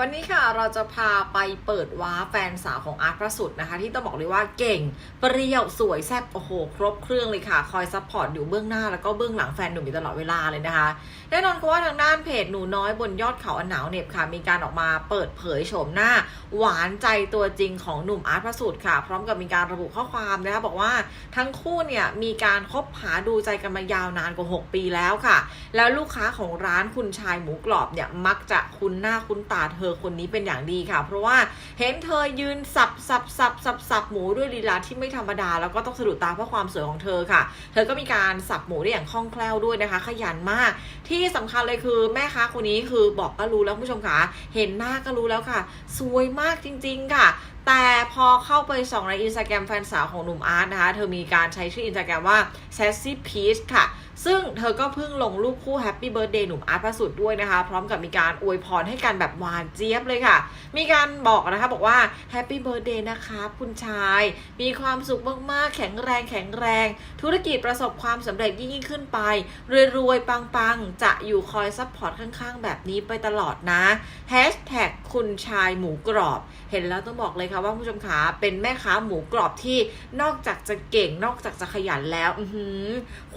วันนี้ค่ะเราจะพาไปเปิดว้าแฟนสาวของอาร์ตพระสุดนะคะ ที่ต้องบอกเลยว่าเก่ง เปรี้ยวสวยแซ่บโอ้โห ครบเครื่องเลยค่ะ คอยซัพพอร์ตอยู่เบื้องหน้าแล้วก็เบื้องหลังแฟนหนุ่มอยู่ตลอดเวลาเลยนะคะแน่นอนก็ว่าทางด้านเพจหนูน้อยบนยอดเขาอันหนาวเหน็บค่ะ มีการออกมาเปิดเผยโฉมหน้า หวานใจตัวจริงของหนุ่มอาร์ตพระสุดค่ะ พร้อมกับมีการระบุข้อความนะคะบอกว่าทั้งคู่เนี่ยมีการคบหาดูใจกันมายาวนานกว่า 6 ปีแล้วค่ะ แล้วลูกค้าของร้านคุณชายหมูกรอบเนี่ยมักจะคุ้นหน้าคุ้นตาเธอคนนี้เป็นอย่างดีค่ะ เพราะว่าเห็นเธอยืนสับสับสับสับสับหมูด้วยลีลาที่ไม่ธรรมดา แล้วก็ต้องสะดุดตาเพราะความสวยของเธอค่ะ เธอก็มีการสับหมูได้อย่างคล่องแคล่วด้วยนะคะ ขยันมาก ที่สำคัญเลยคือแม่ค้าคนนี้คือบอกก็รู้แล้วผู้ชมค่ะเห็นหน้าก็รู้แล้วค่ะ สวยมากจริง ๆ ค่ะแต่พอเข้าไปส่องในอินสตาแกรมแฟนสาวของหนุ่มอาร์ตนะคะ เธอมีการใช้ชื่ออินสตาแกรมว่า sassy peach ค่ะ ซึ่งเธอก็เพิ่งลงรูปคู่ Happy Birthday หนุ่มอาร์ตพระสุดด้วยนะคะ พร้อมกับมีการอวยพรให้กันแบบหวานเจี๊ยบเลยค่ะ มีการบอกนะคะบอกว่า Happy Birthday นะคะคุณชาย มีความสุขมากๆ แข็งแรงแข็งแรง ธุรกิจประสบความสำเร็จยิ่งขึ้นไป รวยๆ ปังๆ จะอยู่คอยซัพพอร์ตข้างๆ แบบนี้ไปตลอดนะ Hashtag คุณชายหมูกรอบ เห็นแล้วต้องบอกเลยค่ะว่าผู้ชมขาเป็นแม่ค้าหมูกรอบที่นอกจากจะเก่งนอกจากจะขยันแล้วอื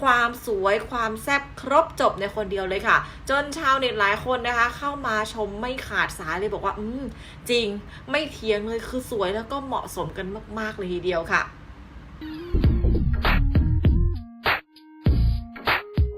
ความสวยความแซ่บครบจบในคนเดียวเลยค่ะ จนชาวเน็ตหลายคนนะคะ เข้ามาชมไม่ขาดสายเลยบอกว่า อืมจริงไม่เทียงเลยคือสวยแล้วก็เหมาะสมกันมาก ๆ เลยทีเดียวค่ะ